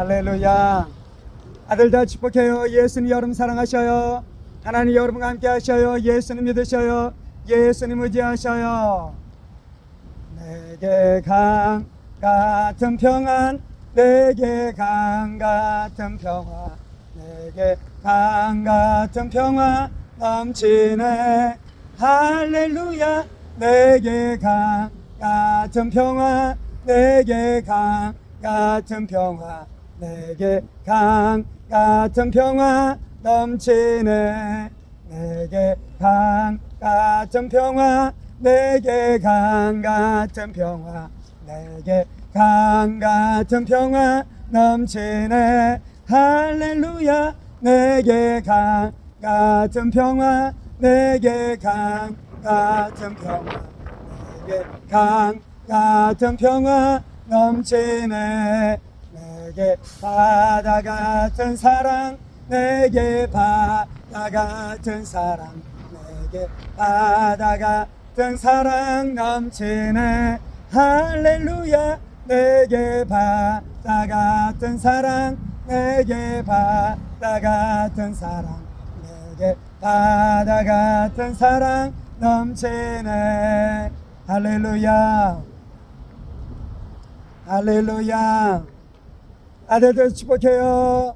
할렐루야. 아들 다 축복해요. 예수님 여러분 사랑하셔요. 하나님 여러분과 함께 하셔요. 예수님 믿으셔요. 예수님 의지하셔요. 내게 강 같은 평안 내게 강 같은 평화 내게 강 같은 평화 넘치네 할렐루야 내게 강 같은 평화 내게 강 같은 평화 내게 강 같은 평화 넘치네. 내게 강 같은 평화 내게 강 같은 평화 내게 강 같은 평화 넘치네. 할렐루야. 내게 강 같은 평화 내게 강 같은 평화 내게 강 같은 평화 넘치네 내게 바다 같은 사랑 내게 바다 같은 사랑 내게 바다 같은 사랑 넘치네. 할렐루야. 내게 바다 같은 사랑 내게 바다 같은 사랑 내게 바다 같은 사랑 넘치네. 할렐루야. 할렐루야 아들들 축복해요.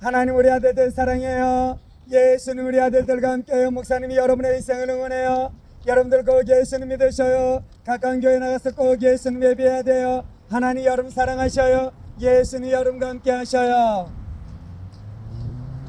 하나님 우리 아들들 사랑해요. 예수님 우리 아들들과 함께해요. 목사님이 여러분의 인생을 응원해요. 여러분들 꼭 예수님 믿으셔요. 가까운 교회 나가서 꼭 예수님 예배해야 돼요. 하나님 여러분 사랑하셔요. 예수님 여러분과 함께 하셔요.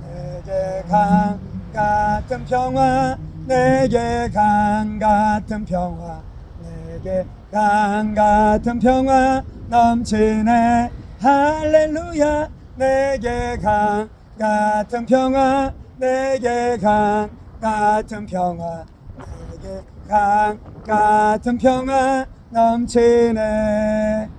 내게 강 같은 평화 내게 강 같은 평화 내게 강 같은 평화 넘치네 할렐루야 내게 강 같은 평화 내게 강 같은 평화 내게 강 같은 평화 넘치네.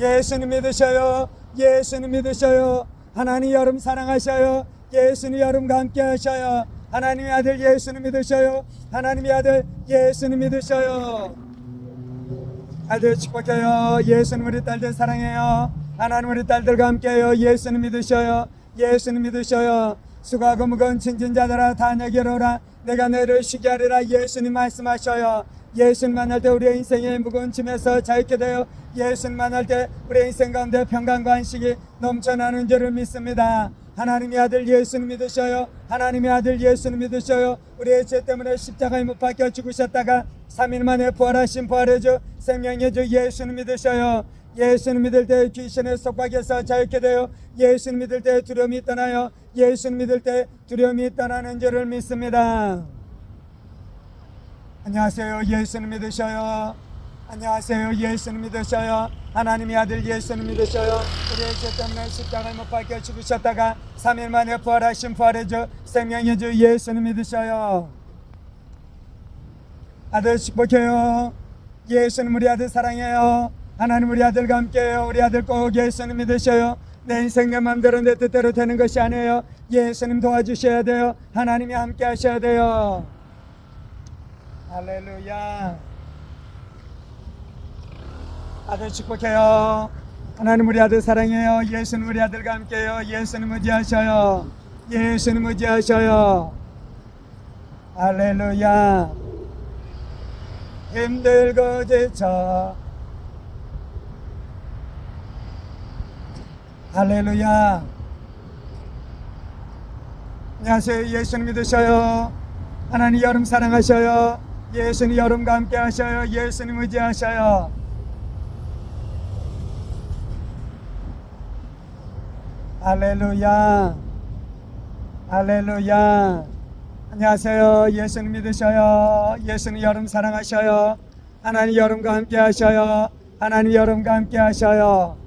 예수님 믿으셔요 예수님 믿으셔요. 하나님 여러분 사랑하셔요 예수님 여러분과 함께 하셔요. 하나님의 아들 예수님 믿으셔요 하나님의 아들 예수님 믿으셔요. 아들 축복해요. 예수님 우리 딸들 사랑해요 하나님 우리 딸들과 함께해요 예수님 믿으셔요. 예수님 믿으셔요. 수고하고 무거운 친진자들아 다 내게로 오라. 내가 너를 쉬게 하리라. 예수님 말씀하셔요. 예수님 만날 때 우리의 인생의 무거운 짐에서 자유케 되어 예수님 만날 때 우리의 인생 가운데 평강과 안식이 넘쳐나는 줄을 믿습니다. 하나님의 아들 예수님 믿으셔요. 하나님의 아들 예수님 믿으셔요. 우리의 죄 때문에 십자가에 못 박혀 죽으셨다가 3일 만에 부활하신 부활의 주 생명의 주 예수님 믿으셔요 예수님 믿을 때 귀신의 속박에서 자유케 되어 예수님 믿을 때 두려움이 떠나요. 예수님 믿을 때 두려움이 떠나는 줄을 믿습니다. 안녕하세요. 예수님 믿으셔요. 안녕하세요. 예수님 믿으셔요. 하나님의 아들 예수님 믿으셔요. 우리의 죄 때문에 십자가에 못 박혀 죽으셨다가 3일 만에 부활하신 부활의 주 생명의 주 예수님 믿으셔요. 아들 축복해요. 예수님 우리 아들 사랑해요 하나님 우리 아들과 함께해요. 우리 아들 꼭 예수님 믿으셔요. 내 인생 내 맘대로 내 뜻대로 되는 것이 아니에요. 예수님 도와주셔야 돼요. 하나님이 함께 하셔야 돼요. 할렐루야. 아들 축복해요. 하나님 우리 아들 사랑해요. 예수님 우리 아들과 함께해요. 예수님 의지하셔요. 예수님 의지하셔요. 할렐루야. 힘들고 지쳐 할렐루야. 안녕하세요. 예수님 믿으셔요? 하나님 여름 사랑하셔요? 예수님 여름과 함께 하셔요? 예수님 의지하셔요? 할렐루야. 할렐루야. 안녕하세요. 예수님 믿으셔요? 예수님 여름 사랑하셔요? 하나님 여름과 함께 하셔요? 하나님 여름과 함께 하셔요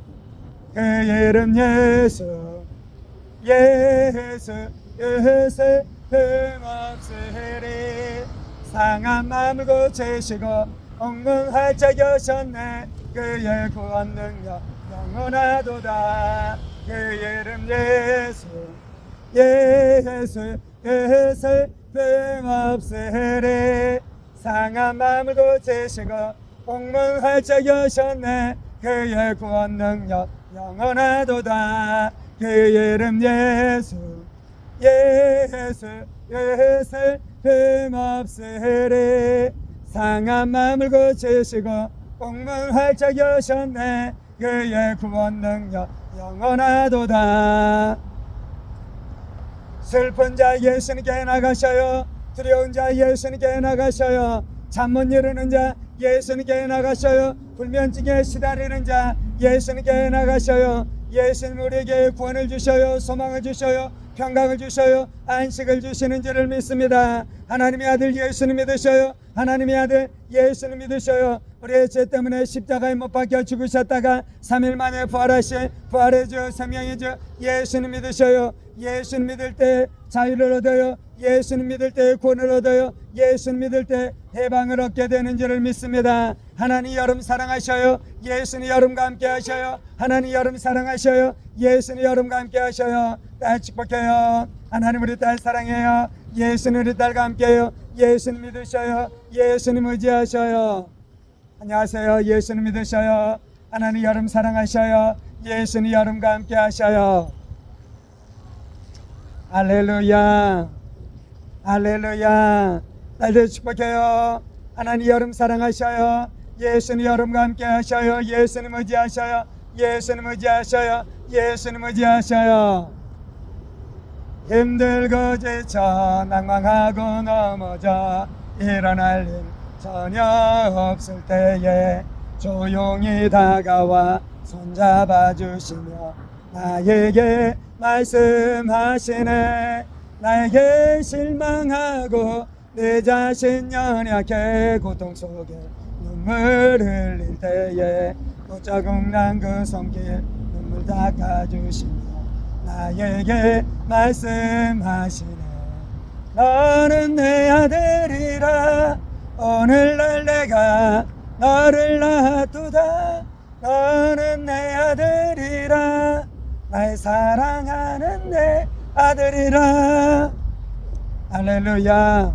그 이름 예수 예수 예수 흠없으리. 상한 마음을 고치시고 엉문 활짝 여셨네. 그의 구원 능력 영원하도다. 그 이름 예수 예수 예수 흠없으리. 상한 마음을 고치시고 옥문 활짝 여셨네. 그의 구원 능력 영원하도다. 그 이름 예수 예수 예수 흠없으리. 상한 마음을 고치시고 공문 활짝 여셨네. 그의 구원 능력 영원하도다. 슬픈 자 예수님께 나가셔요. 두려운 자 예수님께 나가셔요. 잠 못 이루는 자 예수님께 나가셔요. 불면증에 시달리는 자 예수님께 나가셔요. 예수님 우리에게 구원을 주셔요. 소망을 주셔요. 평강을 주셔요. 안식을 주시는 줄을 믿습니다. 하나님의 아들 예수님 믿으셔요. 하나님의 아들 예수님 믿으셔요. 우리의 죄 때문에 십자가에 못 박혀 죽으셨다가 3일 만에 부활하신 부활의 주 생명의 주 예수님 믿으셔요. 예수님 믿을 때 자유를 얻어요. 예수님 믿을 때 구원을 얻어요. 예수님 믿을 때 해방을 얻게 되는 줄을 믿습니다 하나님 여름 사랑하셔요. 예수님 여름과 함께 하셔요. 하나님 여름 사랑하셔요. 예수님 여름과 함께 하셔요. 딸 축복해요. 하나님 우리 딸 사랑해요. 예수님 우리 딸과 함께해요. 예수님 믿으셔요. 예수님 의지하셔요. 안녕하세요. 예수님 믿으셔요. 하나님 여름 사랑하셔요. 예수님 여름과 함께 하셔요. 할렐루야. 할렐루야. 딸들 축복해요. 하나님 여름 사랑하셔요 예수님 여름과 함께 하셔요. 예수님 의지하셔요. 예수님 의지하셔요. 예수님 의지하셔요. 힘들고 지쳐 낭망하고 넘어져 일어날 일 전혀 없을 때에 조용히 다가와 손잡아 주시며 나에게 말씀하시네. 나에게 실망하고 내 자신 연약해 고통 속에 눈물 흘릴 때에 꽃자국 난 그 손길 눈물 닦아주시며 나에게 말씀하시네. 너는 내 아들이라 오늘날 내가 너를 놔두다. 너는 내 아들이라 나의 사랑하는 내 아들이라. 할렐루야.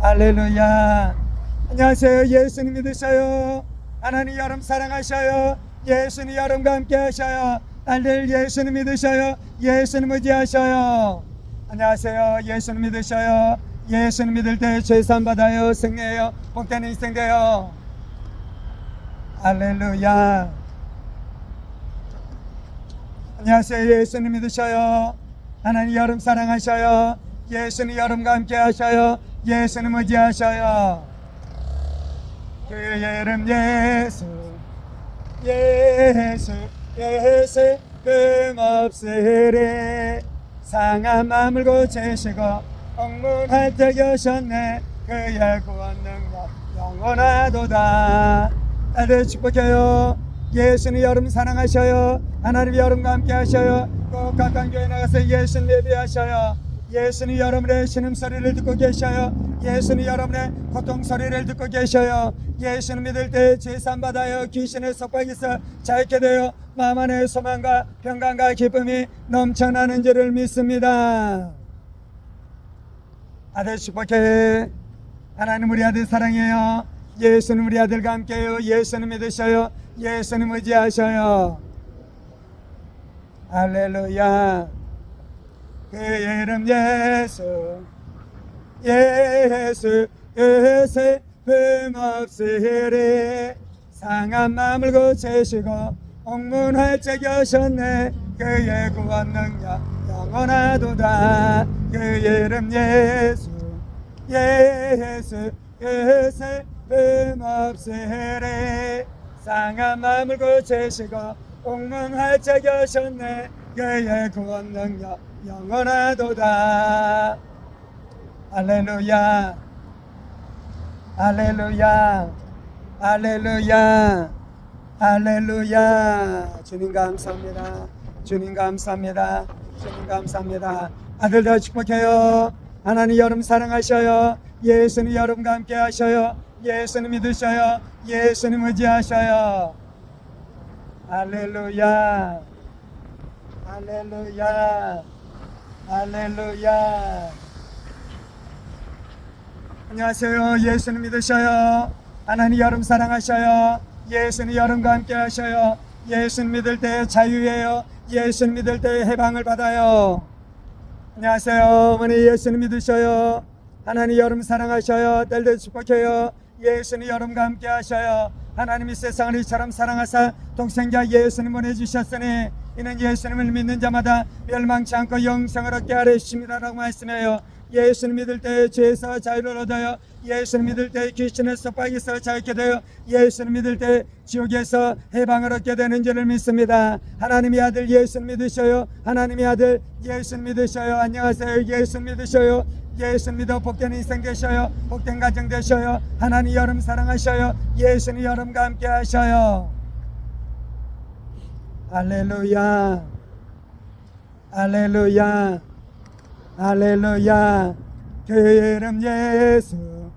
할렐루야 안녕하세요. 예수님 믿으셔요. 하나님 여름 사랑하셔요. 예수님 여름과 함께 하셔요. 딸들 예수님 믿으셔요. 예수님 의지하셔요. 안녕하세요. 예수님 믿으셔요. 예수님 믿을 때 죄산 받아요. 승리해요. 복되는 인생 돼요. 할렐루야. 안녕하세요. 예수님 믿으셔요. 하나님 여름 사랑하셔요. 예수님 여름과 함께 하셔요. 예수님 의지하셔요 그 이름 예수 예수 예수 금없으리. 상한 마음을 고치시고 억문할 때 계셨네. 그의 구원 능력 영원하도다. 딸들 축복해요. 예수님 여름 사랑하셔요. 하나님 여름과 함께 하셔요. 꼭 각각 교회 나가서 예수님 예배하셔요 예수님 여러분의 신음 소리를 듣고 계셔요. 예수님 여러분의 고통 소리를 듣고 계셔요. 예수님 믿을 때 제산 받아요. 귀신의 속박에서 자유케 되어 마음 안에 소망과 평강과 기쁨이 넘쳐나는 줄을 믿습니다. 아들 축복해. 하나님 우리 아들 사랑해요. 예수님 우리 아들과 함께해요. 예수님 믿으셔요. 예수님 의지하셔요. 할렐루야 그 이름 예수 예수 예수 흠없으리 상한 마음을 고치시고 옥문할 적 여셨네. 그의 구원 능력 영원하도다. 그 이름 예수 예수 예수 흠없으리 상한 마음을 고치시고 옥문할 적 여셨네 그의 구원 능력 영원하도다. 할렐루야. 할렐루야. 할렐루야. 할렐루야. 주님 감사합니다. 주님 감사합니다. 주님 감사합니다. 아들들 축복해요. 하나님 여름 사랑하셔요. 예수님 여름과 함께 하셔요. 예수님 믿으셔요. 예수님 의지하셔요. 할렐루야 할렐루야 할렐루야 안녕하세요 예수님 믿으셔요 하나님 여름 사랑하셔요 예수님 여름과 함께 하셔요 예수님 믿을 때 자유예요. 예수님 믿을 때 해방을 받아요. 안녕하세요. 어머니 예수님 믿으셔요. 하나님 여름 사랑하셔요. 뗄때 축복해요. 예수님 여름과 함께 하셔요. 하나님이 세상을 이처럼 사랑하사 독생자 예수님 보내주셨으니 이는 예수님을 믿는 자마다 멸망치 않고 영생을 얻게 하려 주십니다라고 말씀해요. 예수님 믿을 때 죄에서 자유를 얻어요. 예수님 믿을 때 귀신의 속박에서 자유게 되어 예수님 믿을 때 지옥에서 해방을 얻게 되는 줄을 믿습니다. 하나님의 아들 예수님 믿으셔요. 하나님의 아들 예수님 믿으셔요. 안녕하세요. 예수님 믿으셔요. 예수님 믿어 복된 인생 되셔요. 복된 가정 되셔요. 하나님 여름 사랑하셔요. 예수님 여름과 함께 하셔요. 할렐루야. 할렐루야. 할렐루야. 그 이름 예수.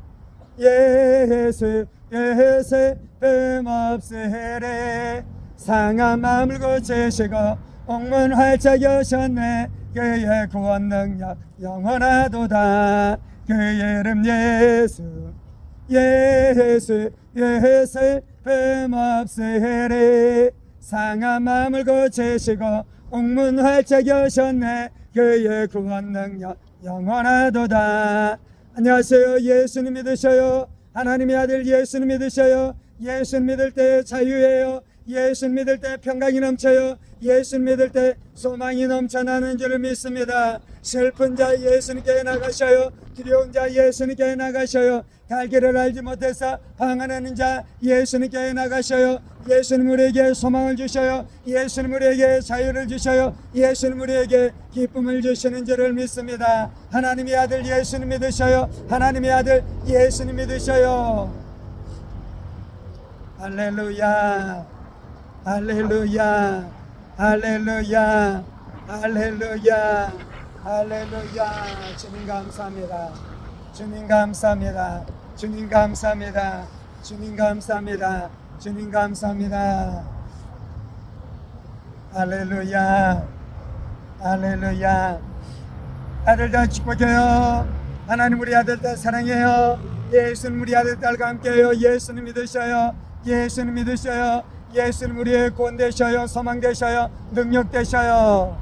예수. 예수. 뜸없으래. 상한 마음을 고치시고 옥문 활짝 여셨네. 그의 구원 능력 영원하도다. 그 이름 예수. 예수. 예수. 뜸없으래. 상한 마음을 고치시고 옥문 활짝 여셨네. 그의 구원 능력 영원하도다. 안녕하세요. 예수님 믿으셔요? 하나님의 아들 예수님 믿으셔요? 예수님 믿을 때 자유예요? 예수님 믿을 때 평강이 넘쳐요 예수님 믿을 때 소망이 넘쳐나는 줄을 믿습니다. 슬픈 자 예수님께 나가셔요. 두려운 자 예수님께 나가셔요. 갈 길을 알지 못해서 방황하는 자 예수님께 나가셔요. 예수님 우리에게 소망을 주셔요. 예수님 우리에게 자유를 주셔요. 예수님 우리에게 기쁨을 주시는 줄을 믿습니다. 하나님의 아들 예수님 믿으셔요. 하나님의 아들 예수님 믿으셔요. 할렐루야. 할렐루야 할렐루야 할렐루야 할렐루야. 주님 감사합니다. 주님 감사합니다. 주님 감사합니다. 주님 감사합니다. 주님 감사합니다. 할렐루야 할렐루야. 아들들 축복해요. 하나님 우리 아들들 사랑해요. 예수님 우리 아들 딸과 함께해요. 예수님 믿으셔요. 예수님 믿으셔요 예수님 우리의 구원 되셔요. 소망 되셔요. 능력 되셔요.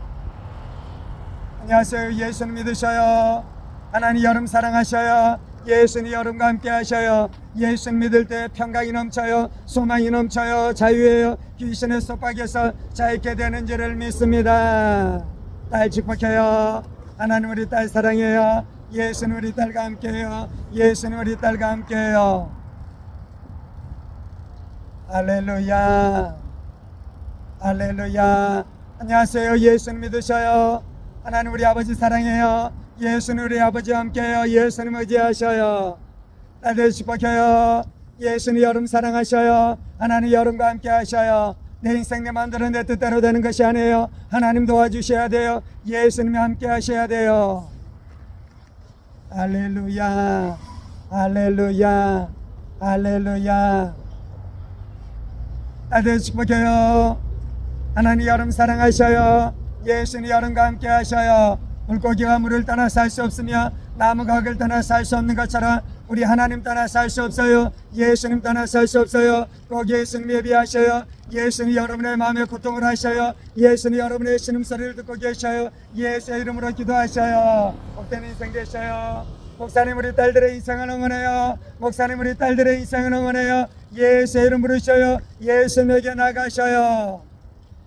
안녕하세요. 예수님 믿으셔요. 하나님 여름 사랑하셔요. 예수님 여름과 함께 하셔요. 예수님 믿을 때 평강이 넘쳐요. 소망이 넘쳐요. 자유예요. 귀신의 속박에서 자유케 되는 줄을 믿습니다. 딸 축복해요. 하나님 우리 딸 사랑해요. 예수님 우리 딸과 함께해요. 예수님 우리 딸과 함께해요 할렐루야. 할렐루야. 안녕하세요. 예수님 믿으셔요? 하나님 우리 아버지 사랑해요. 예수님 우리 아버지와 함께해요. 예수님 의지하셔요. 딸들 축복해요. 예수님 여름 사랑하셔요. 하나님 여름과 함께 하셔요. 내 인생 내 마음대로 내 뜻대로 되는 것이 아니에요. 하나님 도와주셔야 돼요. 예수님이 함께 하셔야 돼요. 할렐루야. 할렐루야. 할렐루야 아들 축복해요 하나님 여름 사랑하셔요 예수님 여름과 함께 하셔요. 물고기가 물을 떠나 살 수 없으며 나무가 흙을 떠나 살 수 없는 것처럼 우리 하나님 떠나 살 수 없어요. 예수님 떠나 살 수 없어요. 꼭 예수님 예비하셔요. 예수님 여러분의 마음에 고통을 하셔요. 예수님 여러분의 신음소리를 듣고 계셔요. 예수의 이름으로 기도하셔요. 복된 인생 되셔요 목사님 우리 딸들의 인생을 응원해요. 목사님 우리 딸들의 인생을 응원해요. 예수의 이름 부르셔요. 예수님에게 나가셔요.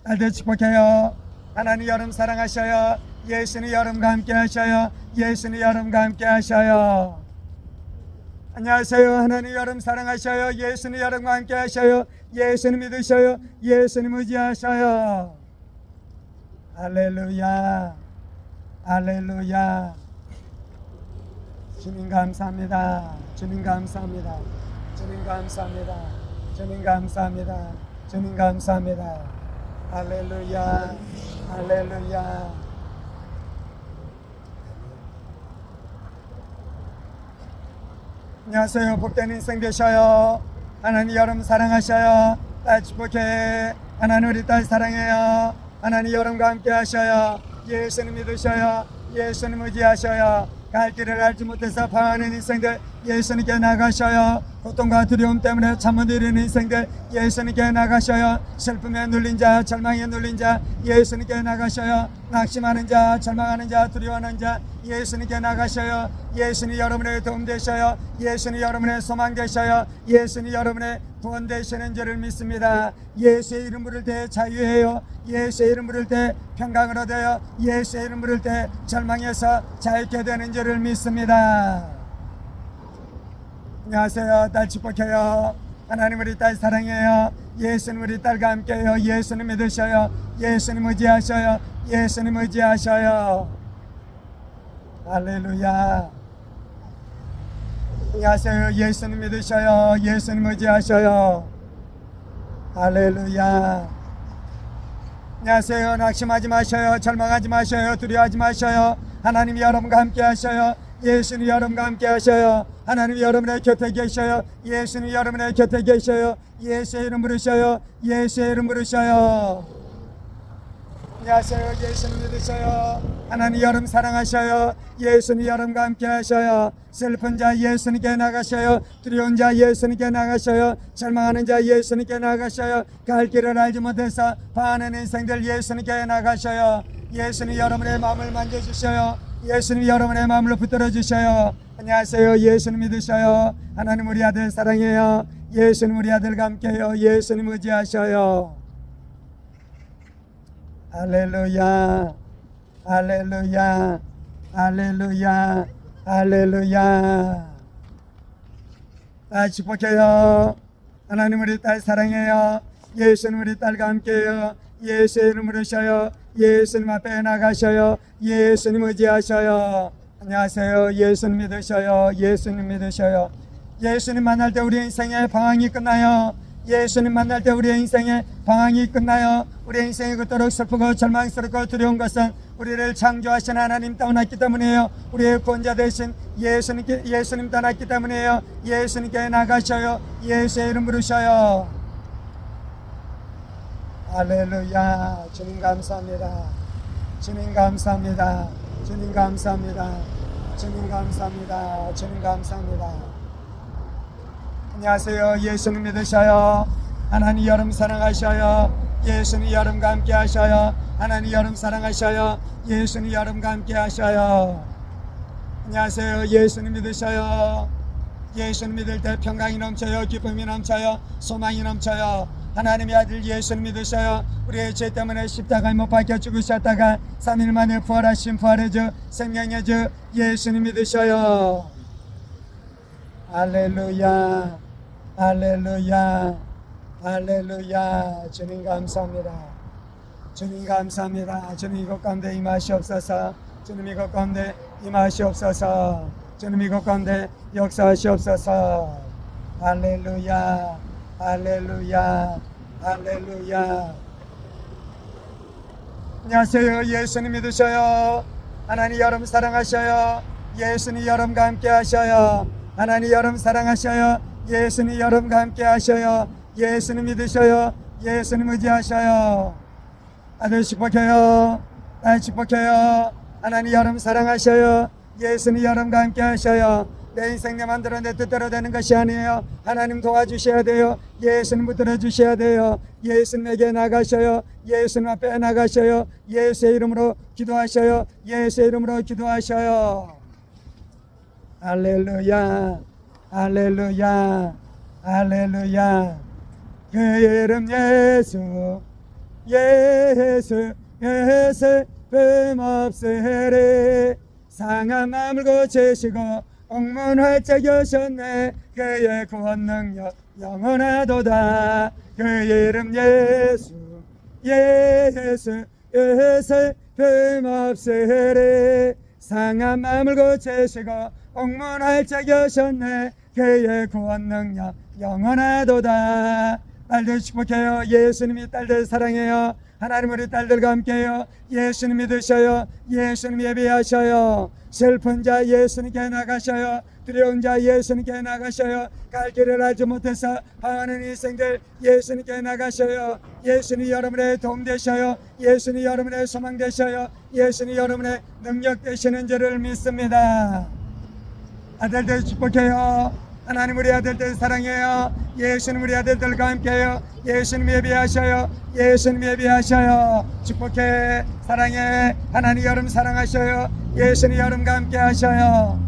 딸들 축복해요. 하나님 여름 사랑하셔요. 예수님 여름과 함께 하셔요. 예수님 여름과 함께 하셔요. 안녕하세요. 하나님 여름 사랑하셔요. 예수님 여름과 함께 하셔요. 예수님 믿으셔요. 예수님 의지하셔요. 할렐루야. 할렐루야 주님 감사합니다. 주님 감사합니다. 주님 감사합니다. 주님 감사합니다. 주님 감사합니다. 할렐루야. 할렐루야. 안녕하세요. 복된 인생 되셔요. 하나님 여러분 사랑하셔요. 딸 축복해. 하나님 우리 딸 사랑해요. 하나님 여러분과 함께 하셔요. 예수님 믿으셔요. 예수님 의지하셔요 갈 길을 알지 못해서 방하는 인생들 예수님께 나가셔요 고통과 두려움 때문에 이루는 인생들 예수님께 나가셔요. 슬픔에 눌린 자 절망에 눌린 자 예수님께 나가셔요. 낙심하는 자 절망하는 자 두려워하는 자 예수님께 나가셔요. 예수님 여러분의 도움 되셔요. 예수님 여러분의 소망 되셔요. 예수님 여러분의 구원 되시는 줄을 믿습니다. 예수의 이름 부를 때 자유해요. 예수의 이름 부를 때 평강을 얻어요 예수의 이름 부를 때 절망에서 자유케 되는 줄을 믿습니다 안녕하세요. 딸 축복해요. 하나님 우리 딸 사랑해요. 예수님 우리 딸과 함께해요. 예수님 믿으셔요. 예수님 의지하셔요. 예수님 의지하셔요. 할렐루야. 안녕하세요. 예수님 믿으셔요. 예수님 의지하셔요. 할렐루야. 안녕하세요. 낙심하지 마셔요. 절망하지 마셔요. 두려워하지 마셔요. 하나님 여러분과 함께 하셔요 예수님 여러분과 함께 하셔요. 하나님 여러분의 곁에 계셔요. 예수님 여러분의 곁에 계셔요. 예수의 이름 부르셔요. 예수의 이름 부르셔요. 안녕하세요. 예수님 믿으셔요. 하나님 여러분 사랑하셔요. 예수님 여러분과 함께 하셔요. 슬픈 자 예수님께 나가셔요. 두려운 자 예수님께 나가셔요. 절망하는 자 예수님께 나가셔요. 갈 길을 알지 못해서 반하는 인생들 예수님께 나가셔요. 예수님 여러분의 마음을 만져주셔요 예수님 여러분의 마음을 붙들어 주셔요. 안녕하세요. 예수님 믿으셔요. 하나님 우리 아들 사랑해요. 예수님 우리 아들과 함께요. 예수님 의지하셔요. 할렐루야. 할렐루야. 할렐루야. 할렐루야. 아 축복해요. 하나님 우리 딸 사랑해요. 예수님 우리 딸과 함께요. 예수의 이름으로 셔요 예수님 앞에 나가셔요 예수님 의지하셔요 안녕하세요 예수님 믿으셔요 예수님 믿으셔요 예수님 만날 때 우리 인생의 방황이 끝나요 예수님 만날 때 우리의 인생의 방황이 끝나요. 우리의 인생이 그토록 슬프고 절망스럽고 두려운 것은 우리를 창조하신 하나님 떠났기 때문이에요. 우리의 구원자 되신 예수님께 예수님 떠났기 때문이에요. 예수님께 나가셔요. 예수의 이름 부르셔요. 할렐루야. 주님 감사합니다. 주님 감사합니다. 주님 감사합니다. 주님 감사합니다. 주님 감사합니다. 안녕하세요. 예수님 믿으셔요. 하나님 여름 사랑하셔요. 예수님 여름과 함께 하셔요. 하나님 여름 사랑하셔요. 예수님 여름과 함께 하셔요. 안녕하세요. 예수님 믿으셔요. 예수님 믿을 때 평강이 넘쳐요. 기쁨이 넘쳐요. 소망이 넘쳐요. 하나님의 아들 예수님 믿으셔요. 우리의 죄 때문에 십자가에 못 박혀 죽으셨다가 3일 만에 부활하신 부활의 주 생명의 주 예수님 믿으셔요. 할렐루야. 할렐루야. 할렐루야. 주님 감사합니다. 주님 감사합니다. 주님 이것 가운데 임하시옵소서. 주님 이것 가운데 임하시옵소서. 주님 이것 가운데 역사하시옵소서. 할렐루야 할렐루야 할렐루야. 안녕하세요. 예수님 믿으셔요? 하나님 여러분 사랑하셔요? 예수님 여러분과 함께 하셔요? 하나님 여러분 사랑하셔요? 예수님 여러분과 함께 하셔요? 예수님 믿으셔요? 예수님 의지하셔요? 아들 축복해요. 아들 축복해요. 하나님 여러분 사랑하셔요? 예수님 여러분과 함께 하셔요 내 인생 내 만들어 내 뜻대로 되는 것이 아니에요. 하나님 도와주셔야 돼요. 예수님 붙들어 주셔야 돼요. 예수님에게 나가셔요. 예수님 앞에 나가셔요. 예수의 이름으로 기도하셔요. 예수의 이름으로 기도하셔요. 할렐루야. 할렐루야. 할렐루야. 그 이름 예수. 예수 예수 뱀없으리 상한 마음을 고치시고 옥문 활짝 여셨네. 그의 구원 능력 영원하도다. 그 이름 예수 예수 예수 뱀없으리. 상한 마음을 고치시고 옥문 활짝 여셨네. 그의 구원 능력 영원하도다. 딸들 축복해요. 예수님이 딸들 사랑해요 하나님 우리 딸들과 함께해요 예수님 믿으셔요. 예수님 예배하셔요. 슬픈 자 예수님께 나가셔요. 두려운 자 예수님께 나가셔요. 갈 길을 알지 못해서 방하는 인생들 예수님께 나가셔요. 예수님 여러분의 도움 되셔요. 예수님 여러분의 소망 되셔요. 예수님 여러분의 능력 되시는 줄을 믿습니다. 아들들 축복해요. 하나님 우리 아들들 사랑해요. 예수님 우리 아들들과 함께해요. 예수님 예비하셔요. 예수님 예비하셔요. 축복해 사랑해 하나님 여름 사랑하셔요. 예수님 여름과 함께 하셔요.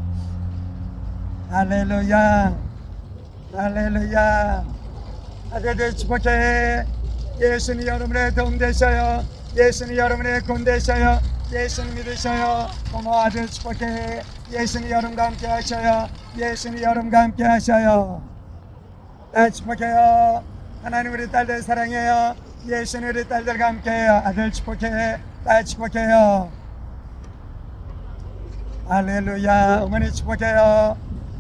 할렐루야 할렐루야 아들들 축복해 예수님 여러분의 도움 되셔요 예수님 여러분의 군 되셔요 예수님 믿으셔요 고모 아들 축복해 예수님 여러분과 함께 하셔요. 예수님 여러분과 함께 하셔요. 딸 축복해요. 하나님 우리 딸들 사랑해요. 예수님 우리 딸들과 함께해요. 아들 축복해. 딸 축복해요. 할렐루야. 어머니 축복해요.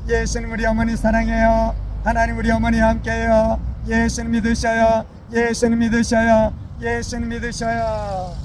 예수님 우리 어머니 사랑해요. 하나님 우리 어머니 함께해요. 예수님 믿으셔요. 예수님 믿으셔요. 예수님 믿으셔요.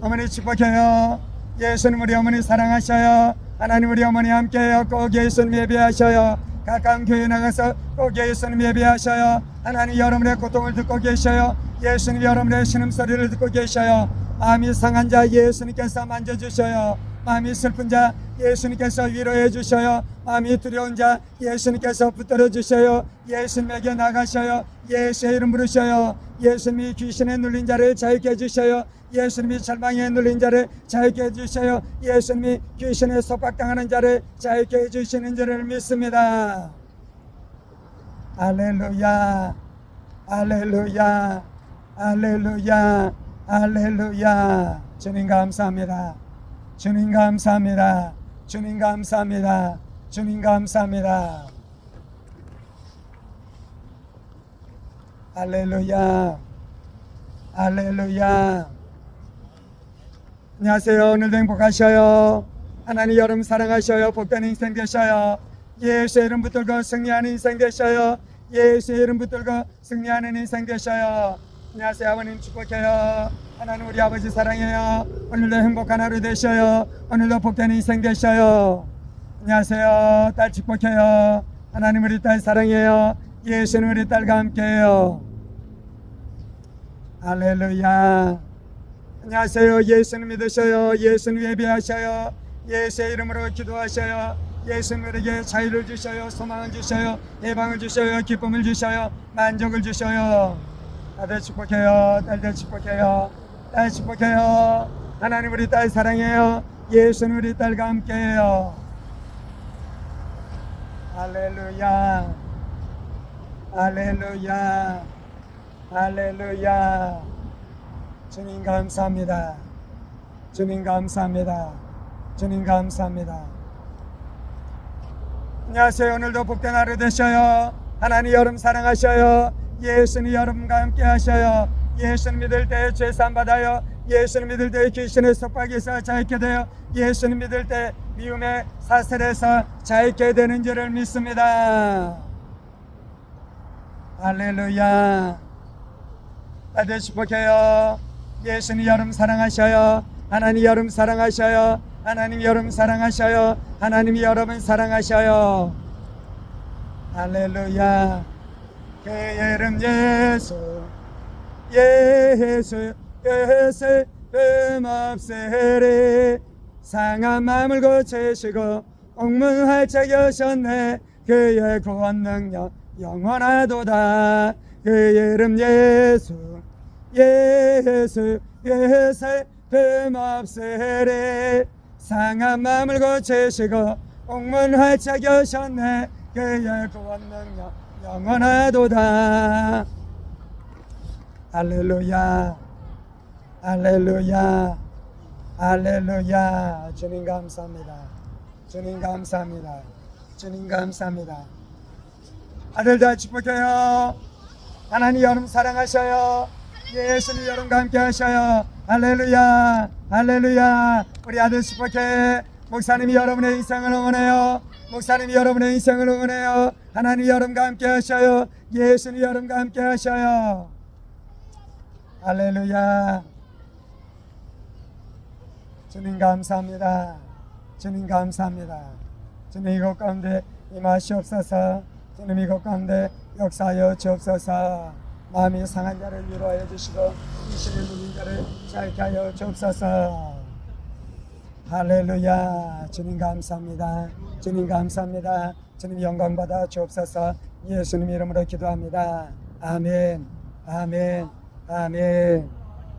어머니 축복해요 예수님 우리 어머니 사랑하셔요. 하나님 우리 어머니 함께해요. 꼭 예수님 예배하셔요. 가까운 교회 나가서 꼭 예수님 예배하셔요. 하나님 여러분의 고통을 듣고 계셔요. 예수님 여러분의 신음소리를 듣고 계셔요. 마음이 상한 자 예수님께서 만져주셔요. 마음이 슬픈 자 예수님께서 위로해 주셔요 마음이 두려운 자 예수님께서 붙들어 주셔요. 예수님에게 나가셔요. 예수의 이름 부르셔요. 예수님이 귀신에 눌린 자를 자유케 해주셔요. 예수님이 절망에 눌린 자를 자유케 해주셔요. 예수님이 귀신에 속박당하는 자를 자유케 해주시는 줄을 믿습니다. 할렐루야. 할렐루야. 할렐루야. 할렐루야. 주님 감사합니다. 주님 감사합니다. 주님 감사합니다 주님 감사합니다. 할렐루야. 할렐루야. 안녕하세요. 오늘도 행복하셔요. 하나님 여러분 사랑하셔요. 복된 인생 되셔요. 예수의 이름 붙들고 승리하는 인생 되셔요. 예수의 이름 붙들고 승리하는 인생 되셔요. 안녕하세요. 아버님 축복해요. 하나님 우리 아버지 사랑해요. 오늘도 행복한 하루 되셔요. 오늘도 복된 인생 되셔요 안녕하세요. 딸 축복해요. 하나님 우리 딸 사랑해요. 예수는 우리 딸과 함께해요. 할렐루야. 안녕하세요. 예수님 믿으셔요. 예수님 예배하셔요. 예수의 이름으로 기도하셔요. 예수님에게 자유를 주셔요. 소망을 주셔요. 예방을 주셔요. 기쁨을 주셔요. 만족을 주셔요. 아들 축복해요. 딸들 축복해요. 딸 축복해요. 하나님 우리 딸 사랑해요. 예수님 우리 딸과 함께해요 할렐루야. 할렐루야. 할렐루야. 주님 감사합니다. 주님 감사합니다. 주님 감사합니다. 안녕하세요. 오늘도 복된 하루 되셔요. 하나님 여름 사랑하셔요. 예수님 여러분과 함께 하셔요. 예수님 믿을 때 죄산 받아요 예수님 믿을 때 귀신의 속박에서 자유케 되어 예수님 믿을 때 미움의 사슬에서 자유케 되는 줄을 믿습니다. 할렐루야. 아들 축복해요. 예수님 여름 사랑하셔요. 하나님 여름 사랑하셔요. 하나님 여름 사랑하셔요. 하나님 여러분 사랑하셔요. 할렐루야. 그 이름 예수 예수 예수 흠없으리. 상한 마음을 고치시고 옥문 활짝 여셨네. 그의 구원 능력 영원하도다. 그 이름 예수 예수 예수 흠없으리. 상한 마음을 고치시고 옥문 활짝 여셨네. 그의 구원 능력 영원하도다. 할렐루야 할렐루야. 할렐루야. 주님 감사합니다. 주님 감사합니다. 주님 감사합니다. 아들들 축복해요. 하나님 여러분 사랑하셔요. 예수님 여러분과 함께 하셔요. 할렐루야. 할렐루야. 우리 아들 축복해. 목사님이 여러분의 인생을 응원해요. 목사님이 여러분의 인생을 응원해요. 하나님 여러분과 함께 하셔요. 예수님 여러분과 함께 하셔요. 할렐루야 주님 감사합니다. 주님 감사합니다. 주님 이곳 가운데 임하시옵소서. 주님 이곳 가운데 역사하여 주옵소서. 마음이 상한 자를 위로하여 주시고 이신의 누린 자를 자유케 하여 주옵소서. 할렐루야. 주님 감사합니다. 주님 감사합니다. 주님 영광 받아 주옵소서. 예수님 이름으로 기도합니다. 아멘. 아멘. 아멘